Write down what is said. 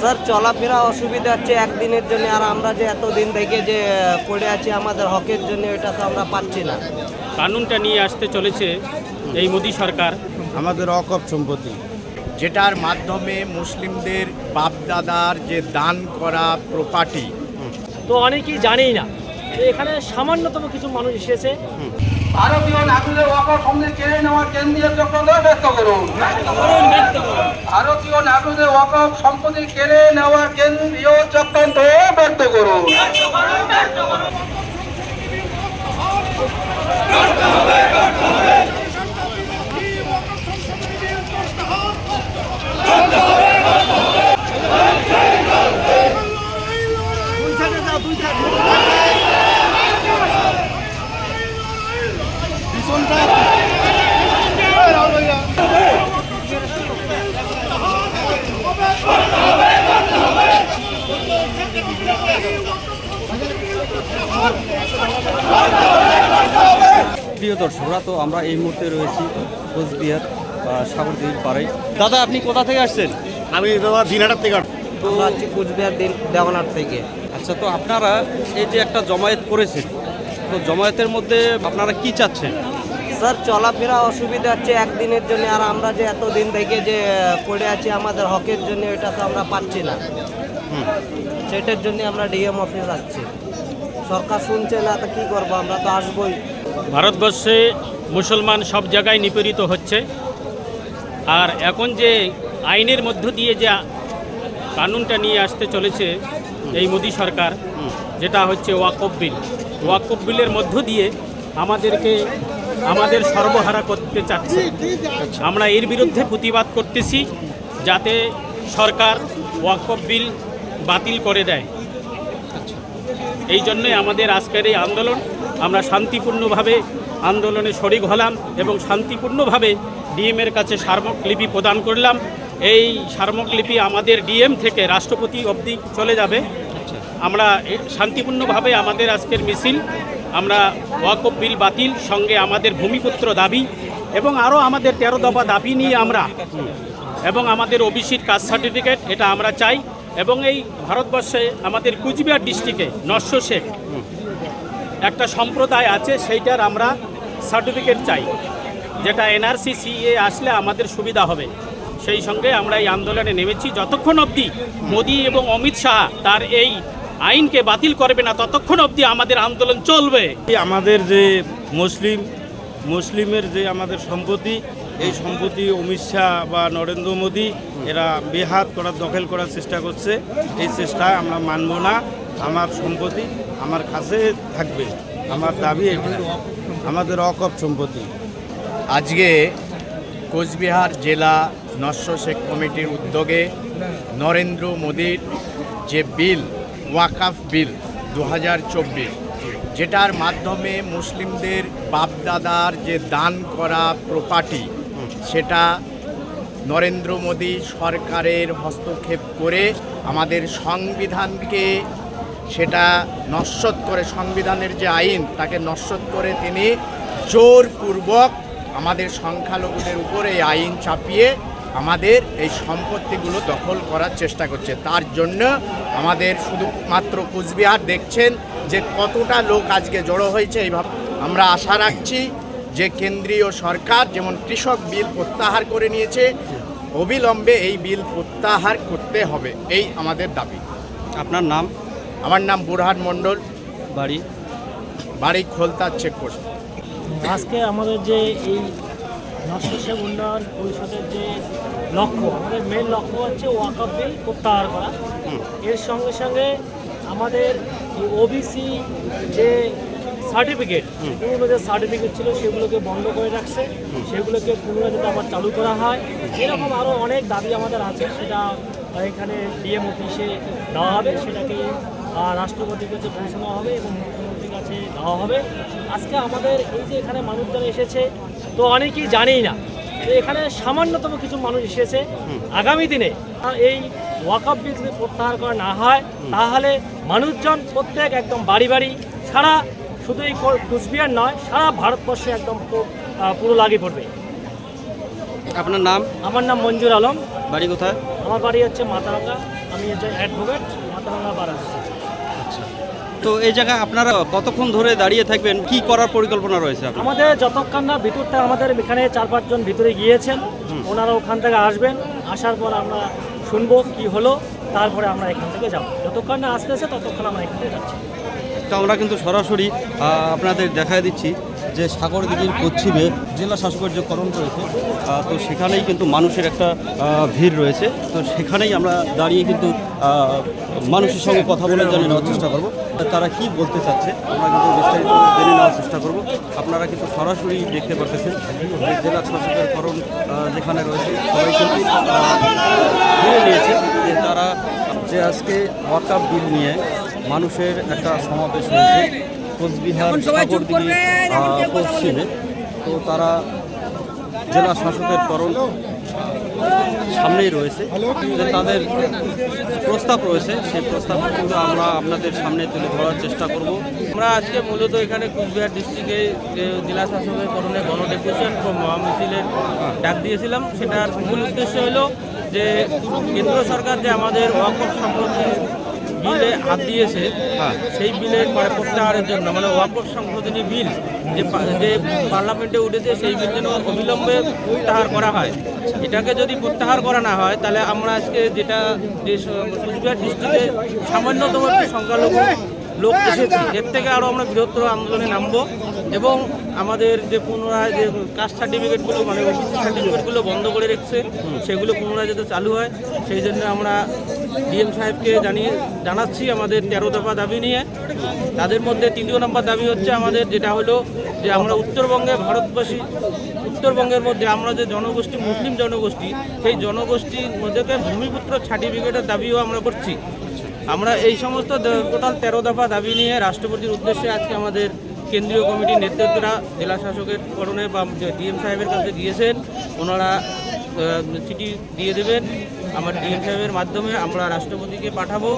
Sir চলাফেরা অসুবিধা হচ্ছে একদিনের জন্য আর আমরা যে এতদিন থেকে যে পড়ে আছি আমাদের হকের জন্য এটা তো আমরা পাচ্ছি না। কানুনটা নিয়ে আসতে চলেছে এই মোদী সরকার। আমাদের অকপ সম্পত্তি। যেটার মাধ্যমে মুসলিমদের বাপদাদার যে দান করা প্রপার্টি তো অনেকেই জানেই না তো এখানে সামান্যতম কিছু মানুষ এসেছে। ভারতীয় নাগরিকের ওয়াকফ সম্পত্তি কেড়ে নেওয়ার কেন্দ্রীয় চক্রান্ত ব্যক্ত করুন। ভারতীয় নাগরিকদের ওয়াকফ সম্পত্তি কেড়ে নেওয়া কেন্দ্রীয় চক্রান্ত ব্যক্ত করুন। দর্শকরা তো আমরা এই মুহূর্তে রয়েছি কোচবিহার বা সাগরদিঘির পাড়ে দাদা আপনি কোথা থেকে আসছেন? আমি দাদা দিনহাটার থেকে তো আমরা হচ্ছি কুচবিহার দিন দেওয়ানার থেকে। আচ্ছা তো আপনারা এই যে একটা জমায়েত করেছেন তো জমায়েতের মধ্যে আপনারা কি চাচ্ছেন? স্যার চলাফেরা অসুবিধা হচ্ছে একদিনের জন্য আর আমরা যে এতদিন থেকে যে পড়ে আছি আমাদের হকের জন্য এটা তো আমরা পাচ্ছি না। সেটার জন্য আমরা ডিএম অফিস আসছি সরকার শুনছে না তো কী করব? আমরা তো আসবোই। ভারতবর্ষে মুসলমান সব জায়গায় নিপীড়িত হচ্ছে। আর এখন যে আইনের মধ্য দিয়ে যে কানুনটা নিয়ে আসতে চলেছে এই মোদী সরকার, যেটা হচ্ছে ওয়াকফ বিল। ওয়াকফ বিলের মধ্য দিয়ে আমাদেরকে, আমাদের সর্বহারা করতে চাচ্ছে। আমরা এর বিরুদ্ধে প্রতিবাদ করতেছি যাতে সরকার ওয়াকফ বিল বাতিল করে দেয়। এই জন্যই আমাদের আজকের এই আন্দোলন। আমরা শান্তিপূর্ণভাবে আন্দোলনে শরিক হলাম এবং শান্তিপূর্ণভাবে ডিএমের কাছে সার্মকলিপি প্রদান করলাম। এই সার্মকলিপি আমাদের ডিএম থেকে রাষ্ট্রপতি অবধি চলে যাবে। আমরা শান্তিপূর্ণভাবে আমাদের আজকের মিছিল, আমরা ওয়াকফ বিল বাতিল, সঙ্গে আমাদের ভূমিপুত্র দাবি এবং আরও আমাদের তেরো দফা দাবি নিয়ে আমরা এবং আমাদের ওবিসির কাস্ট সার্টিফিকেট, এটা আমরা চাই এবং এই ভারতবর্ষে আমাদের কুচবিহার ডিস্ট্রিক্টে নস্য শেখ একটা সম্প্রদায় আছে, সেইটার আমরা সার্টিফিকেট চাই। যেটা এনআরসি সিএ আসলে আমাদের সুবিধা হবে। সেই সঙ্গে আমরা এই আন্দোলনে নেমেছি। যতক্ষণ অবধি মোদি এবং অমিত শাহ তার এই আইনকে বাতিল করবে না, ততক্ষণ অবধি আমাদের আন্দোলন চলবে। আমাদের যে মুসলিম, মুসলিমের যে আমাদের সম্পত্তি, এই সম্পত্তি অমিত শাহ বা নরেন্দ্র মোদী, এরা বেহাত করার, দখল করার চেষ্টা করছে। এই চেষ্টায় আমরা মানব না। আমার সম্পত্তি আমার কাছে থাকবে। আমার দাবি আমাদের অকপ সম্পত্তি। আজকে কোচবিহার জেলা নস্য শেখ কমিটির উদ্যোগে নরেন্দ্র মোদীর যে বিল, ওয়াকাফ বিল দু হাজার চব্বিশ, যেটার মাধ্যমে মুসলিমদের বাপদাদার যে দান করা প্রপার্টি সেটা নরেন্দ্র মোদী সরকারের হস্তক্ষেপ করে আমাদের সংবিধানকে সেটা নস্বত করে সংবিধানের যে আইন, তাকে নস্বত করে তিনি জোরপূর্বক আমাদের সংখ্যালঘুদের উপরে এই আইন চাপিয়ে আমাদের এই সম্পত্তিগুলো দখল করার চেষ্টা করছে। তার জন্য আমাদের শুধুমাত্র কুচবিহার দেখছেন যে কতটা লোক আজকে জড়ো হয়েছে এইভাবে আমরা আশা রাখছি যে কেন্দ্রীয় সরকার যেমন কৃষক বিল প্রত্যাহার করে নিয়েছে, অবিলম্বে এই বিল প্রত্যাহার করতে হবে, এই আমাদের দাবি। আপনার নাম? আমার নাম বুরহান মণ্ডল। বাড়ি? বাড়ি খোলতার চেকপোস্ট। আজকে আমাদের যে এই নষ্টসেব উন্নয়ন পরিষদের যে লক্ষ্য আমাদের মেন লক্ষ্য হচ্ছে ওয়াকআপ বিল প্রত্যাহার করা। এর সঙ্গে সঙ্গে আমাদের ওবিসি যে সার্টিফিকেট পুরনো যে সার্টিফিকেট ছিল সেগুলোকে বন্ধ করে রাখছে। সেগুলোকে পুনরায় যাতে আবার চালু করা হয় এরকম আরও অনেক দাবি আমাদের আছে। সেটা এখানে ডিএম অফিসে দেওয়া হবে। সেটাকে রাষ্ট্রপতির কাছে পৌঁছানো হবে এবং মুখ্যমন্ত্রীর কাছে দেওয়া হবে। আজকে আমাদের এই যে এখানে মানুষজন এসেছে তো অনেকেই জানেই না তো এখানে সামান্যতম কিছু মানুষ এসেছে। আগামী দিনে এই ওয়াকআপ বিল যদি প্রত্যাহার করা না হয় তাহলে মানুষজন প্রত্যেক একদম বাড়ি বাড়ি সারা শুধু এই কুচবিহার নয় সারা ভারতবর্ষে একদম পুরো- লাগিয়ে পড়বে। আপনার নাম? আমার নাম মঞ্জুর আলম। বাড়ি কোথায়? আমার বাড়ি হচ্ছে মাতারাঙ্গা। আমি যে অ্যাডভোকেট মাতারাঙ্গা বার আসছি তো এই জায়গায় আপনারা কতক্ষণ ধরে দাঁড়িয়ে থাকবেন? কি করার পরিকল্পনা রয়েছে আমাদের যতক্ষণ না ভিতরটা আমাদের এখানে চার পাঁচজন ভিতরে গিয়েছেন ওনারা ওখান থেকে আসবেন আসার পর আমরা শুনব কি হলো তারপরে আমরা এখান থেকে যাব। যতক্ষণ না আসতেছে ততক্ষণ আমরা এখান থেকে যাচ্ছি। তো আমরা কিন্তু সরাসরি আপনাদের দেখায় দিচ্ছি। যে সাগর সাগরদিঘির পশ্চিমে জেলা শাসকের যে করণ রয়েছে তো সেখানেই কিন্তু মানুষের একটা ভিড় রয়েছে। তো সেখানেই আমরা দাঁড়িয়ে কিন্তু মানুষের সঙ্গে কথা বলে জেনে নেওয়ার চেষ্টা করব। তারা কি বলতে চাচ্ছে, আমরা কিন্তু বিস্তারিত জেনে নেওয়ার চেষ্টা করব। আপনারা কিন্তু সরাসরি দেখতে পারতেছেন যে জেলা শাসকের করণ যেখানে রয়েছে, সবাই কিন্তু ধরে নিয়েছে যে তারা যে আজকে ওয়াকাপ বিল নিয়ে মানুষের একটা সমাবেশ হয়েছে। কোচবিহার পশ্চিমে। তো তারা জেলা শাসকের করণ সামনেই রয়েছে। যে তাদের প্রস্তাব রয়েছে সেই প্রস্তাব কিন্তু আমরা আপনাদের সামনে তুলে ধরার চেষ্টা করব। আমরা আজকে মূলত এখানে কুচবিহার ডিস্ট্রিক্টে যে জেলা শাসকের করণে গণডেপুটেশন মহামিছিলের ডাক দিয়েছিলাম সেটার মূল উদ্দেশ্য হলো যে কেন্দ্র সরকার যে আমাদের ওয়াকফ সম্পত্তি বিলে হাত দিয়েছে, সেই বিলের মানে প্রত্যাহারের জন্য মানে ওয়াকফ সংশোধনী বিল যে পার্লামেন্টে উঠেছে, সেই বিল যেন অবিলম্বে প্রত্যাহার করা হয়। এটাকে যদি প্রত্যাহার করা না হয়, তাহলে আমরা আজকে যেটা যে ডিস্ট্রিক্টে সামান্যতম একটি সংখ্যালঘু লোক এসেছি। এর থেকে আরও আমরা বৃহত্তর আন্দোলনে নামবো এবং আমাদের যে পুনরায় যে কাস্ট সার্টিফিকেটগুলো মানে সার্টিফিকেটগুলো বন্ধ করে রেখেছে, সেগুলো পুনরায় যাতে চালু হয়, সেই জন্য আমরা ডিএম সাহেবকে জানিয়ে জানাচ্ছি আমাদের তেরো দফা দাবি নিয়ে। তাদের মধ্যে তৃতীয় নম্বর দাবি হচ্ছে আমাদের, যেটা হলো যে আমরা উত্তরবঙ্গে ভারতবাসী, উত্তরবঙ্গের মধ্যে আমরা যে জনগোষ্ঠী, মুসলিম জনগোষ্ঠী, সেই জনগোষ্ঠীর মধ্যে ভূমিপুত্র সার্টিফিকেটের দাবিও আমরা করছি। আমরা এই সমস্ত টোটাল তেরো দফা দাবি নিয়ে রাষ্ট্রপতির উদ্দেশ্যে আজকে আমাদের কেন্দ্রীয় কমিটির নেতৃত্বরা জেলা শাসকের করণে বা ডিএম সাহেবের কাছে দিয়েছেন ওনারা চিঠি দিয়ে দেবেন। আমার ডিএম সাহেবের মাধ্যমে আমরা রাষ্ট্রপতিকে পাঠাবো।